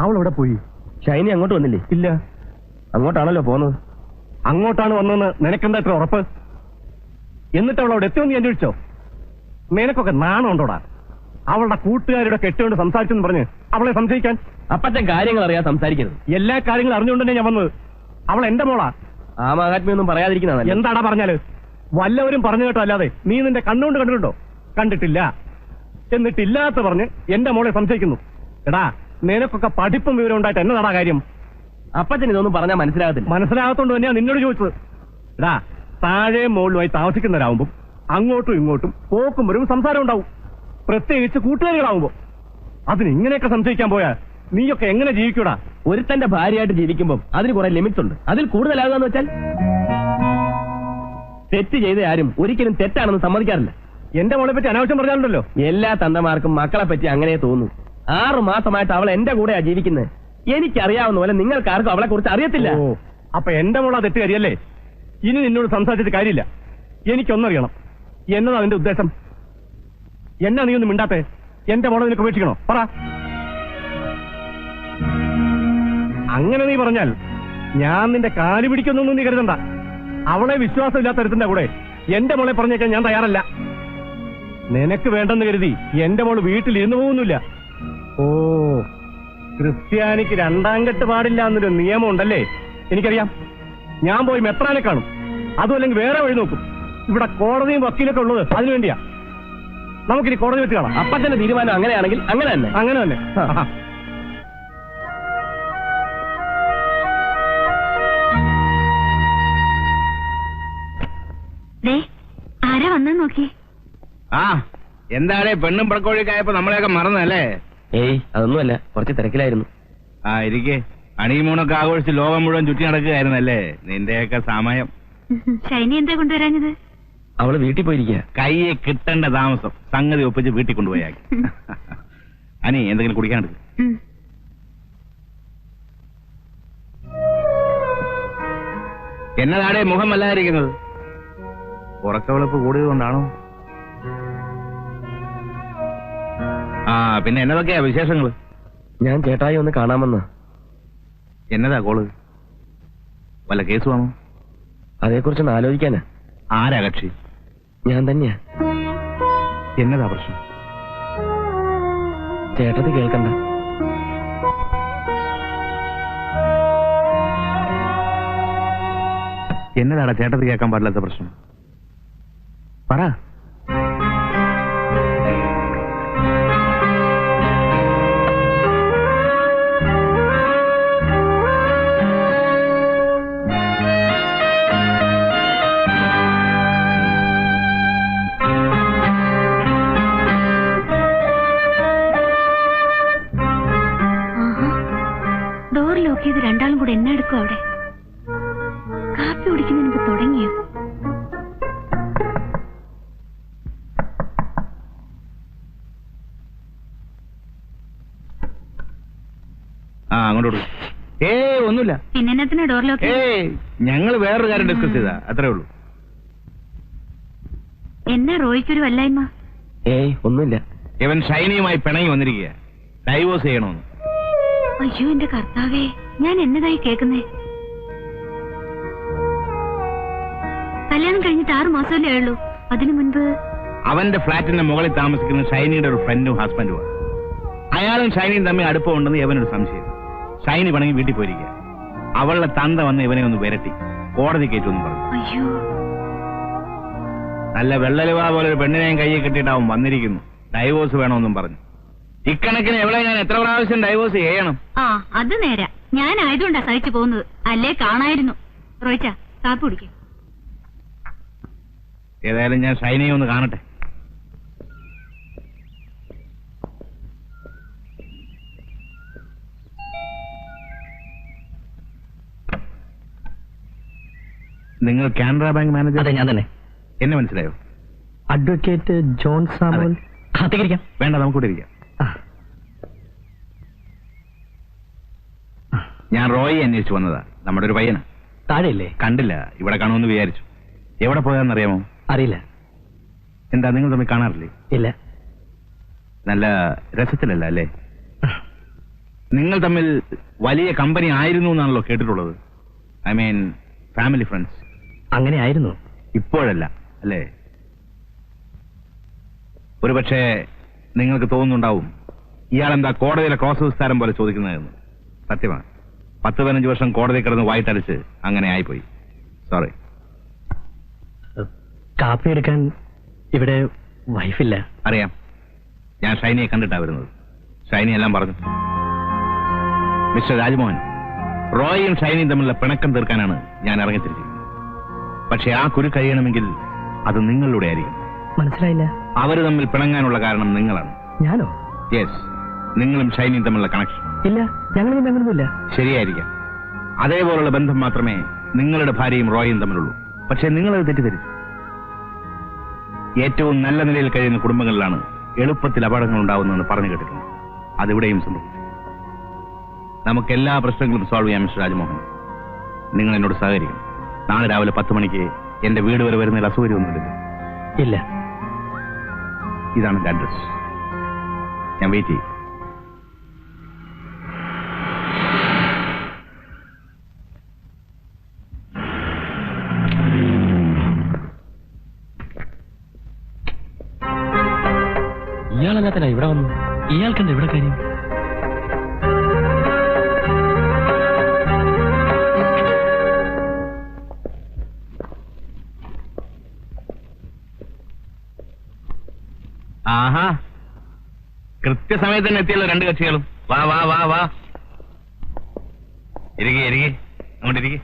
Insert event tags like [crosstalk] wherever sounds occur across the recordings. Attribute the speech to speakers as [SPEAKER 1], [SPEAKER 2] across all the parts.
[SPEAKER 1] അവൾ എവിടെ പോയി?
[SPEAKER 2] ഷൈനി അങ്ങോട്ട് വന്നില്ലേ?
[SPEAKER 1] ഇല്ല.
[SPEAKER 2] അങ്ങോട്ടാണല്ലോ പോന്നത്.
[SPEAKER 1] അങ്ങോട്ടാണ് വന്നതെന്ന് നിനക്കെന്താ ഇത്ര ഉറപ്പ്? എന്നിട്ട് അവൾ അവിടെ എത്തുമെന്ന് ഞാൻ അന്വേഷിച്ചോ? നിനക്കൊക്കെ നാണമുണ്ടോടാ അവളുടെ കൂട്ടുകാരുടെ കെട്ടുകൊണ്ട് സംസാരിച്ചെന്ന് പറഞ്ഞ് അവളെ സംശയിക്കാൻ?
[SPEAKER 2] അപ്പച്ചൻ കാര്യങ്ങൾ അറിയാൻ സംസാരിക്കുന്നത്
[SPEAKER 1] എല്ലാ കാര്യങ്ങളും അറിഞ്ഞുകൊണ്ട് തന്നെ ഞാൻ വന്നത്? അവൾ എന്റെ മോളാ.
[SPEAKER 2] ആ മഹാത്മ്യൊന്നും പറയാതിരിക്കുന്ന
[SPEAKER 1] എന്താടാ പറഞ്ഞാൽ? വല്ലവരും പറഞ്ഞു കേട്ടോ അല്ലാതെ. നീ നിന്റെ കണ്ണുകൊണ്ട് കണ്ടിട്ടുണ്ടോ? കണ്ടിട്ടില്ല. എന്നിട്ടില്ലാത്ത പറഞ്ഞ് എന്റെ മോളെ സംശയിക്കുന്നു. എടാ നിനക്കൊക്കെ പഠിപ്പും വിവരം ഉണ്ടായിട്ട് എന്നതാടാ കാര്യം?
[SPEAKER 2] അപ്പച്ചൻ ഇതൊന്നും പറഞ്ഞാൽ മനസ്സിലാകത്തില്ല.
[SPEAKER 1] മനസ്സിലാകത്തോണ്ട് തന്നെയാ നിന്നോട് ചോദിച്ചത്. എടാ താഴെ മുകളിലുമായി താമസിക്കുന്നവരാകുമ്പോൾ അങ്ങോട്ടും ഇങ്ങോട്ടും പോക്കും വരും സംസാരം ഉണ്ടാവും. പ്രത്യേകിച്ച് കൂട്ടുകാരികളാവുമ്പോ. അതിന് ഇങ്ങനെയൊക്കെ സംശയിക്കാൻ പോയാ നീയൊക്കെ എങ്ങനെ ജീവിക്കൂടാ?
[SPEAKER 2] ഒരുത്തന്റെ ഭാര്യയായിട്ട് ജീവിക്കുമ്പോൾ അതിന് കുറെ ലിമിറ്റ്സ് ഉണ്ട്. അതിൽ കൂടുതലാകുകയെന്ന് വെച്ചാൽ തെറ്റ് ചെയ്ത ആരും ഒരിക്കലും തെറ്റാണെന്ന് സമ്മതിക്കാറില്ല.
[SPEAKER 1] എന്റെ മോളെ പറ്റി അനാവശ്യം പറഞ്ഞാലുണ്ടല്ലോ.
[SPEAKER 2] എല്ലാ തന്തമാർക്കും മക്കളെ പറ്റി അങ്ങനെ തോന്നും ആറു മാസമായിട്ട് അവൾ എന്റെ കൂടെയാ ജീവിക്കുന്നത് എനിക്കറിയാവുന്ന പോലെ നിങ്ങൾക്ക് ആർക്കും അവളെ കുറിച്ച് അറിയത്തില്ല.
[SPEAKER 1] അപ്പൊ എന്റെ മോളാ തെറ്റ് കാര്യല്ലേ ഇനി നിന്നോട് സംസാരിച്ചിട്ട് കാര്യമില്ല. എനിക്കൊന്നറിയണം. എന്നതാ നിന്റെ ഉദ്ദേശം? എന്നാ നീ ഒന്നും മിണ്ടാത്തെ? എന്റെ മോളെ നിനക്ക് ഉപേക്ഷിക്കണോ? പറ. അങ്ങനെ നീ പറഞ്ഞാൽ ഞാൻ നിന്റെ കാലു പിടിക്കുന്നൊന്നും നീ കരുതണ്ട. അവളെ വിശ്വാസമില്ലാത്ത തരത്തിന്റെ കൂടെ എന്റെ മോളെ പറഞ്ഞേക്കാൻ ഞാൻ തയ്യാറല്ല. നിനക്ക് വേണ്ടെന്ന് കരുതി എന്റെ മോൾ വീട്ടിൽ ഇരുന്നു പോകുന്നില്ല. ഓ ക്രിസ്ത്യാനിക്ക് രണ്ടാം കെട്ട് പാടില്ല എന്നൊരു നിയമം ഉണ്ടല്ലേ എനിക്കറിയാം. ഞാൻ പോയി മെത്രാനെ കാണും. അതും അല്ലെങ്കിൽ വേറെ വഴി നോക്കും. ഇവിടെ കോടതിയും വക്കീലൊക്കെ ഉള്ളത് അതിനു വേണ്ടിയാ. നമുക്കിനി കോടതി വെച്ച് കാണാം.
[SPEAKER 2] തന്നെ തീരുമാനം അങ്ങനെയാണെങ്കിൽ അങ്ങനെ തന്നെ.
[SPEAKER 1] അങ്ങനെ തന്നെ.
[SPEAKER 3] ദേ ആരാ വന്നു നോക്കി?
[SPEAKER 4] ആ എന്താണേ പെണ്ണും പടക്കോഴിക്കായപ്പോ നമ്മളെയൊക്കെ മറന്നല്ലേ
[SPEAKER 2] ഏയ് അതൊന്നുമല്ല. കുറച്ച് തിരക്കിലായിരുന്നു.
[SPEAKER 4] ആ ഇരിക്കെ അണിമൂണൊക്കെ ആഘോഷിച്ച് ലോകം മുഴുവൻ ചുറ്റി നടക്കുകയായിരുന്നല്ലേ? നിന്റെയൊക്കെ സമയം. [laughs]
[SPEAKER 3] ഷൈനി എന്താ കൊണ്ടുവരാഞ്ഞത്?
[SPEAKER 2] അവൾ വീട്ടിൽ പോയിരിക്കുക
[SPEAKER 4] കയ്യെ കിട്ടേണ്ട താമസം സംഗതി ഒപ്പിച്ച് വീട്ടിൽ കൊണ്ടുപോയാക്കി. [laughs] അനി എന്തെങ്കിലും കുടിക്കാണ്ട്
[SPEAKER 3] എന്നതാടെ
[SPEAKER 4] എന്നതാടേ മുഖം അല്ലാതിരിക്കുന്നത് ഉറക്കവിളപ്പ് കൂടിയത് കൊണ്ടാണോ ആ പിന്നെ എന്നതൊക്കെയാ വിശേഷങ്ങൾ?
[SPEAKER 2] ഞാൻ ചേട്ടായി ഒന്ന് കാണാമെന്ന്.
[SPEAKER 4] എന്നതാ കോൾ? വല്ല കേസ് വേണോ?
[SPEAKER 2] അതേക്കുറിച്ചൊന്ന് ആലോചിക്കാനാ.
[SPEAKER 4] ആരാ കക്ഷി?
[SPEAKER 2] ഞാൻ തന്നെയാ.
[SPEAKER 4] എന്നതാ പ്രശ്നം?
[SPEAKER 2] ചേട്ടത് കേൾക്കണ്ട.
[SPEAKER 4] എന്നതാടാ ചേട്ടത് കേൾക്കാൻ പാടില്ലാത്ത പ്രശ്നം? പറ.
[SPEAKER 3] ലോക്ക് ചെയ്ത് രണ്ടാളും കൂടെ എന്നെ എടുക്കും അവിടെ? കാപ്പി കുടിക്കുന്ന എനിക്ക് തുടങ്ങിയോ?
[SPEAKER 4] ആ അങ്ങോട്ട് ഒന്നുമില്ല.
[SPEAKER 3] പിന്നെ ഡോർ ലോക്ക് ചെയ്ത്?
[SPEAKER 4] ഏയ് ഞങ്ങൾ വേറൊരു കാര്യം ഡിസ്കസ് ചെയ്താ. അത്രേ ഉള്ളൂ.
[SPEAKER 3] എന്നാ റോയ്ക്കൊരു വല്ലായ്മ?
[SPEAKER 2] ഏയ് ഒന്നുമില്ല.
[SPEAKER 4] ഇവൻ ഷൈനിയുമായി പിണങ്ങി വന്നിരിക്കുക ഡൈവോഴ്സ് ചെയ്യണമെന്ന്
[SPEAKER 3] അയ്യോ എന്റെ കർത്താവേ ഞാൻ എന്നതായി കേൾക്കുന്നേ? കല്യാണം കഴിഞ്ഞിട്ട് ആറു മാസമല്ലേ ഉള്ളൂ അതിനു മുൻപ്
[SPEAKER 4] അവന്റെ ഫ്ലാറ്റിന്റെ മുകളിൽ താമസിക്കുന്ന ഷൈനിയുടെ ഒരു ഫ്രണ്ടും ഹസ്ബൻഡുമാണ് അയാളും ഷൈനിയും തമ്മിൽ അടുപ്പമുണ്ടെന്ന് ഇവനൊരു സംശയം. ഷൈനി പണങ്ങി വീട്ടിൽ പോയിരിക്കുക. അവളുടെ തന്ത വന്ന് ഇവനെ ഒന്ന് വിരട്ടി. കോടതി കയറ്റുമെന്ന് പറഞ്ഞു.
[SPEAKER 3] അയ്യോ.
[SPEAKER 4] നല്ല വെള്ളലുവ പോലെ ഒരു പെണ്ണിനെയും കയ്യിൽ കിട്ടിയിട്ട് അവൻ വന്നിരിക്കുന്നു. ഡൈവോഴ്സ് വേണമെന്നും പറഞ്ഞു. ഇക്കണക്കിന് എവിടെ ഞാൻ എത്ര പ്രാവശ്യം ഡൈവോഴ്സ് ചെയ്യണം?
[SPEAKER 3] ആ അത് നേരാ. ഞാൻ ആയതുകൊണ്ടാ സഹിച്ചു പോകുന്നത്. അല്ലേ കാണായിരുന്നു. റോയിച്ച കാപ്പ് കുടിക്കും.
[SPEAKER 4] ഏതായാലും ഞാൻ ഷൈനയെ ഒന്ന് കാണട്ടെ. നിങ്ങൾ കാനറ ബാങ്ക് മാനേജർ?
[SPEAKER 2] അതെ ഞാൻ തന്നെ.
[SPEAKER 4] എന്നെ മനസ്സിലായോ?
[SPEAKER 2] Advocate John Samuel. കാത്തിരിക്കാം
[SPEAKER 4] വേണ്ട നമുക്കൂടെ ഇരിക്കാം ഞാൻ റോയി അന്വേഷിച്ചു വന്നതാ. നമ്മുടെ ഒരു പയ്യനാ.
[SPEAKER 2] താഴെയല്ലേ?
[SPEAKER 4] കണ്ടില്ല. ഇവിടെ കാണുമെന്ന് വിചാരിച്ചു. എവിടെ പോയാന്നറിയാമോ?
[SPEAKER 2] അറിയില്ല.
[SPEAKER 4] എന്താ നിങ്ങൾ തമ്മിൽ കാണാറില്ലേ?
[SPEAKER 2] ഇല്ല.
[SPEAKER 4] നല്ല രസത്തിലല്ല അല്ലേ? നിങ്ങൾ തമ്മിൽ വലിയ കമ്പനി ആയിരുന്നു എന്നാണല്ലോ കേട്ടിട്ടുള്ളത്. I mean family friends.
[SPEAKER 2] അങ്ങനെ ആയിരുന്നു.
[SPEAKER 4] ഇപ്പോഴല്ല അല്ലേ? ഒരുപക്ഷെ നിങ്ങൾക്ക് തോന്നുന്നുണ്ടാവും ഇയാളെന്താ കോടതിയിലെ ക്രോസ് വിസ്താരം പോലെ ചോദിക്കുന്നതെന്ന്. സത്യമാണ് പത്ത് പതിനഞ്ച് വർഷം കോടതി കിടന്ന് വായിട്ടടിച്ച് അങ്ങനെ ആയിപ്പോയി. സോറി
[SPEAKER 2] കാപ്പി എടുക്കാൻ ഇവിടെ വൈഫില്ല.
[SPEAKER 4] അറിയാം. ഞാൻ ഷൈനിയെ കണ്ടിട്ടാ വരുന്നത്. ഷൈനി എല്ലാം പറഞ്ഞു. മിസ്റ്റർ രാജ്മോഹൻ റോയിയും ഷൈനിയും തമ്മിലുള്ള പിണക്കം തീർക്കാനാണ് ഞാൻ ഇറങ്ങിത്തിരിക്കുന്നത്. പക്ഷെ ആ കുരു കഴിയണമെങ്കിൽ അത് നിങ്ങളിലൂടെ ആയിരിക്കും.
[SPEAKER 2] മനസ്സിലായില്ല.
[SPEAKER 4] അവർ തമ്മിൽ പിണങ്ങാനുള്ള കാരണം നിങ്ങളാണ്.
[SPEAKER 2] ഞാനോ?
[SPEAKER 4] യെസ് നിങ്ങളും ഷൈനിയും തമ്മിലുള്ള കണക്ഷൻ
[SPEAKER 2] ഇല്ല ഞങ്ങൾ അങ്ങനൊന്നുമില്ല
[SPEAKER 4] ശരിയായിരിക്കാം. അതേപോലുള്ള ബന്ധം മാത്രമേ നിങ്ങളുടെ ഭാര്യയും റോയും തമ്മിലുള്ളൂ. പക്ഷെ നിങ്ങളത് തെറ്റിദ്ധരിച്ചു. ഏറ്റവും നല്ല നിലയിൽ കഴിയുന്ന കുടുംബങ്ങളിലാണ് എളുപ്പത്തിൽ അപകടങ്ങൾ ഉണ്ടാവുന്നതെന്ന് പറഞ്ഞു കേട്ടിട്ടുണ്ട്. അതിവിടെയും സംഭവിച്ചു. നമുക്ക് എല്ലാ പ്രശ്നങ്ങളും സോൾവ് ചെയ്യാം മിസ്റ്റർ രാജ്മോഹൻ. നിങ്ങൾ എന്നോട് സഹകരിക്കും നാളെ രാവിലെ പത്ത് മണിക്ക് എന്റെ വീട് വരെ വരുന്നതിൽ അസൗകര്യമൊന്നുമില്ല
[SPEAKER 2] ഇല്ല.
[SPEAKER 4] ഇതാണ് എന്റെ അഡ്രസ് ഞാൻ വെയിറ്റ് ചെയ്യും. ആഹാ. കൃത്യസമയത്ത് തന്നെ എത്തിയല്ലോ രണ്ട് കക്ഷികളും. വാ വാ വാ വാ. ഇരിക്കെ ഇരിക്കെ. അങ്ങോട്ട് ഇരിക്കെ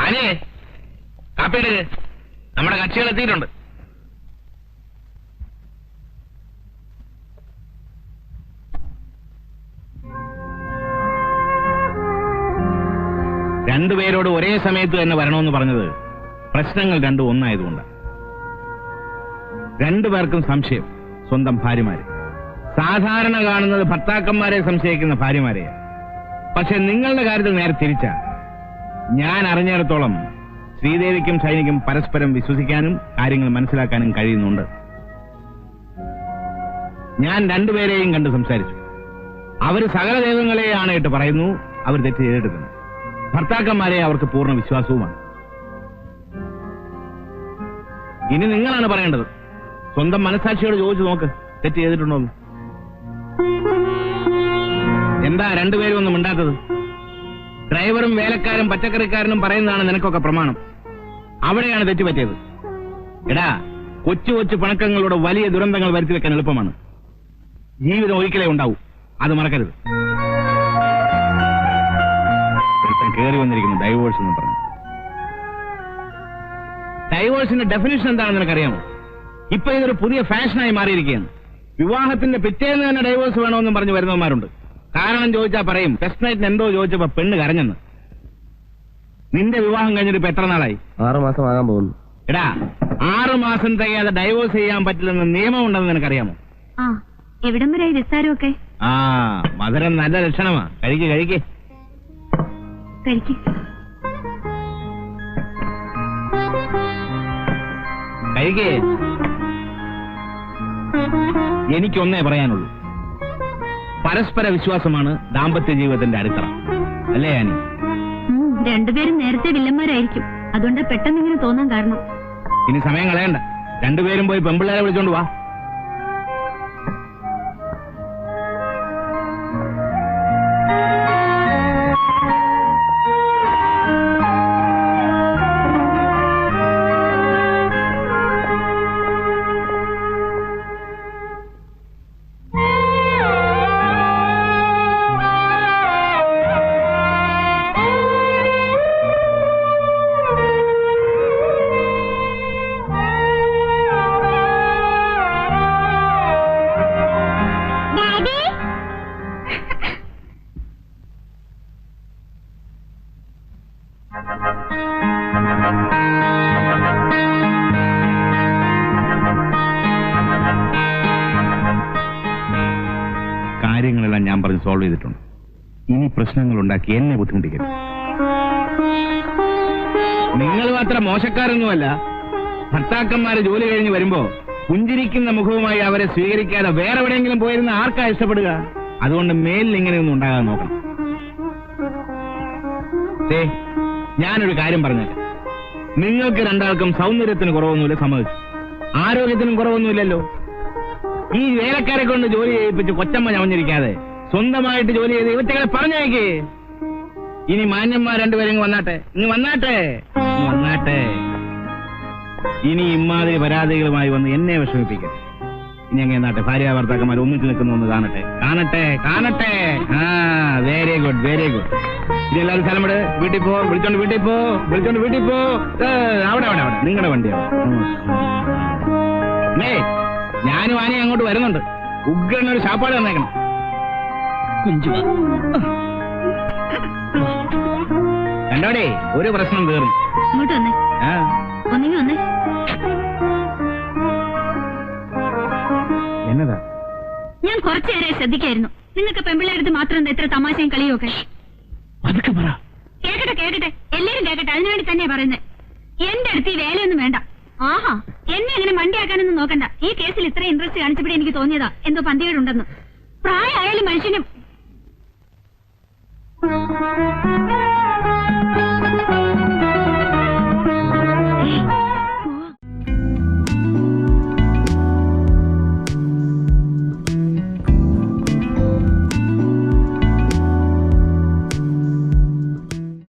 [SPEAKER 4] ആനേ കാപ്പി എടുക്ക്. നമ്മുടെ കക്ഷികൾ എത്തിയിട്ടുണ്ട്. രണ്ടുപേരോട് ഒരേ സമയത്ത് തന്നെ വരണമെന്ന് പറഞ്ഞത് പ്രശ്നങ്ങൾ രണ്ടും ഒന്നായതുകൊണ്ടാണ്. രണ്ടുപേർക്കും സംശയം. സ്വന്തം ഭാര്യമാരെ. സാധാരണ കാണുന്നത് ഭർത്താക്കന്മാരെ സംശയിക്കുന്ന ഭാര്യമാരെ പക്ഷെ നിങ്ങളുടെ കാര്യത്തിൽ നേരെ തിരിച്ച. ഞാൻ അറിഞ്ഞിടത്തോളം ശ്രീദേവിക്കും ഷൈനിക്കും പരസ്പരം വിശ്വസിക്കാനും കാര്യങ്ങൾ മനസ്സിലാക്കാനും കഴിയുന്നുണ്ട്. ഞാൻ രണ്ടുപേരെയും കണ്ട് സംസാരിച്ചു. അവർ സകല ദൈവങ്ങളെ ഇട്ട് പറയുന്നു അവർ തെറ്റ് ചെയ്തെടുക്കുന്നു. ഭർത്താക്കന്മാരെ അവർക്ക് പൂർണ വിശ്വാസവുമാണ്. ഇനി നിങ്ങളാണ് പറയേണ്ടത്. സ്വന്തം മനസാക്ഷിയോട് ചോദിച്ചു നോക്ക്. തെറ്റ് ചെയ്തിട്ടുണ്ടോ. എന്താ രണ്ടുപേരും ഒന്നും മിണ്ടാത്തത്? ഡ്രൈവറും വേലക്കാരും പച്ചക്കറിക്കാരനും പറയുന്നതാണ് നിനക്കൊക്കെ പ്രമാണം. അവിടെയാണ് തെറ്റുപറ്റിയത്. എടാ കൊച്ചു കൊച്ചു പണക്കങ്ങളുടെ വലിയ ദുരന്തങ്ങൾ വരുത്തി വെക്കാൻ എളുപ്പമാണ്. ജീവിതം ഒരിക്കലേ ഉണ്ടാവൂ. അത് മറക്കരുത്. കയറി വന്നിരിക്കുന്നു ഡൈവോഴ്സ് എന്ന് പറഞ്ഞു. ഡൈവോഴ്സിന്റെ ഡെഫിനിഷൻ എന്താണെന്ന് നിനക്കറിയാമോ? ഇപ്പൊ ഇതൊരു പുതിയ ഫാഷനായി മാറിയിരിക്കുകയാണ്. വിവാഹത്തിന്റെ പിറ്റേന്ന് തന്നെ ഡൈവോഴ്സ് വേണമെന്നും പറഞ്ഞു വരുന്നവന്മാരുണ്ട്. കാരണം ചോദിച്ചാൽ പറയും ടെസ്റ്റ് നൈറ്റിന് എന്തോ ചോദിച്ചപ്പോ പെണ്ണ് കരഞ്ഞെന്ന്. നിന്റെ വിവാഹം കഴിഞ്ഞിട്ട് ഇപ്പൊ എത്ര നാളായി?
[SPEAKER 2] ആറു മാസം ആകാൻ പോകുന്നു.
[SPEAKER 4] എടാ ആറു മാസം തികയാതെ ഡൈവോഴ്സ് ചെയ്യാൻ പറ്റില്ലെന്ന് നിയമം ഉണ്ടെന്ന് നിനക്കറിയാമോ?
[SPEAKER 3] ആ എവിടം വരെ വിസ്താരമൊക്കെ?
[SPEAKER 4] ആ മധുരം നല്ല ലക്ഷണമാ. കഴിക്ക് കഴിക്ക്.
[SPEAKER 3] കഴിക്കും.
[SPEAKER 4] കഴിക്കേ. എനിക്കൊന്നേ പറയാനുള്ളൂ. പരസ്പര വിശ്വാസമാണ് ദാമ്പത്യ ജീവിതത്തിന്റെ അടിത്തറ. അല്ലേ ആനി?
[SPEAKER 3] രണ്ടുപേരും നേരത്തെ വില്ലന്മാരായിരിക്കും. അതുകൊണ്ട് പെട്ടെന്ന് ഇങ്ങനെ തോന്നാൻ കാരണം.
[SPEAKER 4] ഇനി സമയം കളയണ്ട. രണ്ടുപേരും പോയി പെമ്പിള്ളേരെ വിളിച്ചോണ്ട് വാ. ഇനി പ്രശ്നങ്ങൾ ഉണ്ടാക്കി എന്നെ ബുദ്ധിമുട്ടിക്കരുത്. നിങ്ങൾ മാത്രം മോശക്കാരൊന്നുമല്ല. ഭർത്താക്കന്മാര് ജോലി കഴിഞ്ഞ് വരുമ്പോ പുഞ്ചിരിക്കുന്ന മുഖവുമായി അവരെ സ്വീകരിക്കാതെ വേറെ എവിടെയെങ്കിലും പോയിരുന്ന ആർക്കാ ഇഷ്ടപ്പെടുക? അതുകൊണ്ട് മേലിൽ ഇങ്ങനെയൊന്നും ഉണ്ടാകാൻ നോക്കണം. ഞാനൊരു കാര്യം പറഞ്ഞേക്കാം. നിങ്ങൾക്ക് രണ്ടാൾക്കും സൗന്ദര്യത്തിന് കുറവൊന്നുമില്ല സമ്മതിച്ചു. ആരോഗ്യത്തിനും കുറവൊന്നുമില്ലല്ലോ. ഈ വേലക്കാരെ കൊണ്ട് ജോലി ചെയ്യിപ്പിച്ച് കൊച്ചമ്മ ചമഞ്ഞിരിക്കാതെ സ്വന്തമായിട്ട് ജോലി ചെയ്ത് ഇവറ്റകളെ പറഞ്ഞേക്ക് ഇനി മാന്യന്മാർ രണ്ടുപേരും വന്നാട്ടെ ഇനി വന്നാട്ടെ വന്നാട്ടെ ഇനി ഇമ്മാതിരി പരാതികളുമായി വന്ന് എന്നെ വിഷമിപ്പിക്കട്ടെ ഇനി അങ്ങനെ നാട്ടെ ഭാര്യ ഭർത്താക്കന്മാർ ഒന്നിച്ച് നിൽക്കുന്നു ഒന്ന് കാണട്ടെ കാണട്ടെ കാണട്ടെ ആ വെരി ഗുഡ് വെരി ഗുഡ് ഇനി എല്ലാവരും സ്ഥലം വിട് വീട്ടിൽ പോ വിളിച്ചോണ്ട് വീട്ടിൽ പോ വിളിച്ചോണ്ട് വീട്ടിൽ പോ അവിടെ അവിടെ അവിടെ നിങ്ങളുടെ വണ്ടി അവിടെ. ഞാനും ആനയും അങ്ങോട്ട് വരുന്നുണ്ട് ഉഗ്രനൊരു ഷാപ്പാട് തന്നേക്കണം
[SPEAKER 2] കുഞ്ചുവാ
[SPEAKER 4] കണ്ടോടെ ഒരു പ്രശ്നം തീർന്നു.
[SPEAKER 3] ഇങ്ങോട്ട് വന്നേ. ഒന്നെങ്കിൽ വന്നേ.
[SPEAKER 1] എന്നതാ?
[SPEAKER 3] ഞാൻ കുറച്ചു നേരം ശ്രദ്ധിക്കായിരുന്നു. നിങ്ങൾക്ക് പെമ്പിള്ളേടുത്ത് മാത്രം എന്താ എത്ര തമാശയും കളിയൊക്കെ
[SPEAKER 4] അതൊക്കെ പറ.
[SPEAKER 3] കേക്കട്ടെ കേക്കട്ടെ. എല്ലാരും കേക്കട്ടെ. അതിനുവേണ്ടി തന്നെയാ പറയുന്നത് എന്റെ അടുത്ത് ഈ വേലയൊന്നും വേണ്ട. ആഹാ എന്നെ അങ്ങനെ മണ്ടിയാക്കാനൊന്നും നോക്കണ്ട. ഈ കേസിൽ ഇത്ര ഇൻട്രസ്റ്റ് കാണിച്ചപ്പോഴേ എനിക്ക് തോന്നിയതാ. എന്തോ പന്തികേടുണ്ടെന്ന്. പ്രായമായാലും മനുഷ്യനും Thank you.